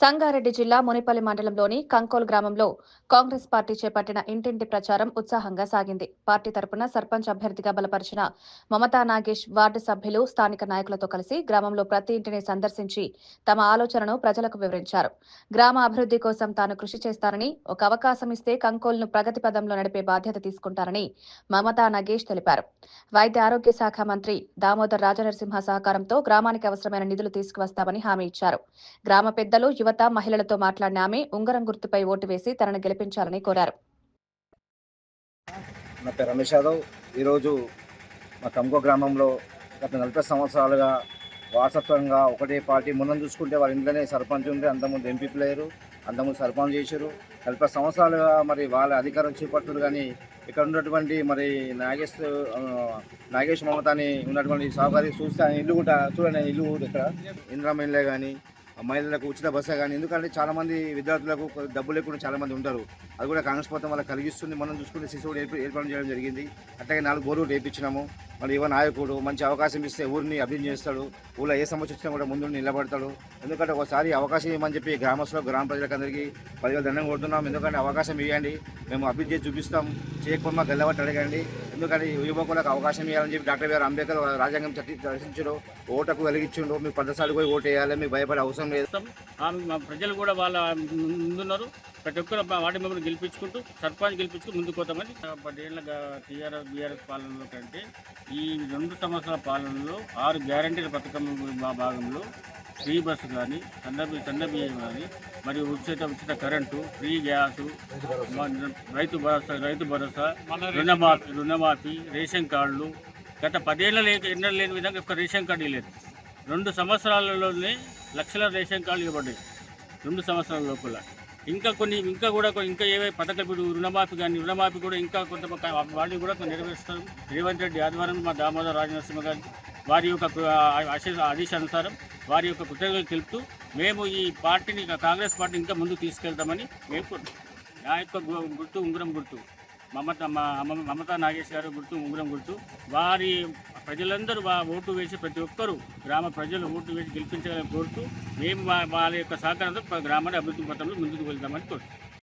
సంగారెడ్డి జిల్లా మునిపల్లి మండలంలోని కంకోల్ గ్రామంలో కాంగ్రెస్ పార్టీ చేపట్టిన ఇంటింటి ప్రచారం ఉత్సాహంగా సాగింది. పార్టీ తరపున సర్పంచ్ అభ్యర్థిగా బలపరిచిన మమతా నాగేష్ వార్డు సభ్యులు స్థానిక నాయకులతో కలిసి గ్రామంలో ప్రతి ఇంటిని సందర్శించి తమ ఆలోచనను ప్రజలకు వివరించారు. గ్రామ అభివృద్ధి కోసం తాను కృషి చేస్తానని ఒక అవకాశం ఇస్తే కంకోల్ను ప్రగతి పదంలో నడిపే బాధ్యత తీసుకుంటారని మమతా నాగేష్ తెలిపారు. వైద్య ఆరోగ్య శాఖ మంత్రి దామోదర్ రాజనరసింహ సహకారంతో గ్రామానికి అవసరమైన నిధులు తీసుకువస్తామని హామీ ఇచ్చారు. గ్రామ పెద్దలు యువత మహిళలతో మాట్లాడిన ఆమె ఉంగరం గుర్తుపై ఓటు వేసి తనను గెలిపించాలని కోరారు. నా పేరు రమేష్ యాదవ్. ఈరోజు మా కంకో గ్రామంలో గత నలభై సంవత్సరాలుగా వారసత్వంగా ఒకటే పార్టీ ముందు చూసుకుంటే వాళ్ళ ఇంట్లోనే సర్పంచ్ ఉంది అంతకుముందు ఎంపీ ప్లేయరు అంతకుముందు సర్పంచ్ చేశారు. నలభై సంవత్సరాలుగా మరి వాళ్ళ అధికారం చేపట్టారు కానీ ఇక్కడ ఉన్నటువంటి మరి నాగేష్ ఆ, నాగేష్ మమతాని ఉన్నటువంటి సహకారి చూస్తే ఆయన ఇల్లు కూడా చూడండి ఇల్లు కూడా ఇక్కడ. ఇంద్రామైన్లే కానీ మహిళలకు ఉచిత బస్సే కానీ ఎందుకంటే చాలామంది విద్యార్థులకు డబ్బు లేకుండా చాలామంది ఉంటారు. అది కూడా కాంగ్రెస్ ప్రభుత్వం వాళ్ళకి కలిగిస్తుంది. మనం చూసుకుంటే శిశువుడు ఏర్పాటు చేయడం జరిగింది. అట్లాగే నాలుగు బోర్లు వేయించినాము మరి యువ నాయకుడు మంచి అవకాశం ఇస్తే ఊరిని అభివృద్ధి చేస్తాడు. ఊళ్ళో ఏ సమస్య వచ్చినా కూడా ముందు నిలబడతాడు. ఎందుకంటే ఒకసారి అవకాశం ఇవ్వమని చెప్పి గ్రామస్తులకు గ్రామ ప్రజలకు అందరికీ పదివేల దండం కొడుతున్నాం. ఎందుకంటే అవకాశం ఇవ్వండి. మేము అభివృద్ధి చేసి చూపిస్తాం. చేయకుండా గెలవట్టు అడగండి. ఎందుకంటే యువకులకు అవకాశం ఇవ్వాలని చెప్పి డాక్టర్ బిఆర్ అంబేద్కర్ రాజ్యాంగం చట్టి దర్శించడు ఓటకు వెలిగించిండు మీకు పదసార్లు పోయి ఓటు వేయాలి. మీకు భయపడే అవసరం లేదు. ఆమె మా ప్రజలు కూడా వాళ్ళ ముందున్నారు. ప్రతి ఒక్కరు వాటి వార్డు మెంబర్ని గెలిపించుకుంటూ సర్పంచ్ గెలిపించుకుని ముందుకు పోతామని పదేళ్ళ టీఆర్ఎస్ బీఆర్ఎస్ పాలనలో కంటే ఈ రెండు సంవత్సరాల పాలనలో ఆరు గ్యారంటీల పథకం మా భాగంలో ఫ్రీ బస్సు కానీ సన్నబి సన్నబియ్యం కానీ మరియు ఉచిత ఉచిత current free gas Rythu Bharosa Rythu Bharosa రుణమాఫీ రుణమాఫీ రేషన్ కార్డులు. గత పదేళ్ళ లేక ఎన్నో లేని విధంగా ఒక రేషన్ కార్డు లేదు రెండు సంవత్సరాలలోనే లక్షల రేషన్ కార్డులు ఇవ్వబడ్డాయి. రెండు సంవత్సరాల లోపల. ఇంకా కొన్ని ఇంకా కూడా ఇంకా ఏవే పథకాలు ఇప్పుడు రుణమాఫీ కానీ రుణమాఫీ కూడా ఇంకా కొంత వాళ్ళు కూడా నెరవేరుస్తారు. రేవంత్ రెడ్డి ఆధ్వర్యంలో మా దామోదర్ రాజనరసింహ గారి వారి యొక్క ఆశ ఆదేశానుసారం వారి యొక్క కృతజ్ఞతలు తెలుపుతూ మేము ఈ పార్టీని కాంగ్రెస్ పార్టీని ఇంకా ముందుకు తీసుకెళ్తామని మేము నా యొక్క గుర్తు ఉంగరం గుర్తు. మమత మా మమతా నాగేష్ గారు గుర్తు ఉంగరం గుర్తు. వారి ప్రజలందరూ వా ఓటు వేసి ప్రతి ఒక్కరూ గ్రామ ప్రజలు ఓటు వేసి గెలిపించాలని కోరుతూ మేము వాళ్ళ యొక్క సహకారంతో గ్రామాన్ని అభివృద్ధి పథంలో ముందుకు వెళ్తామని కోరుతున్నాం.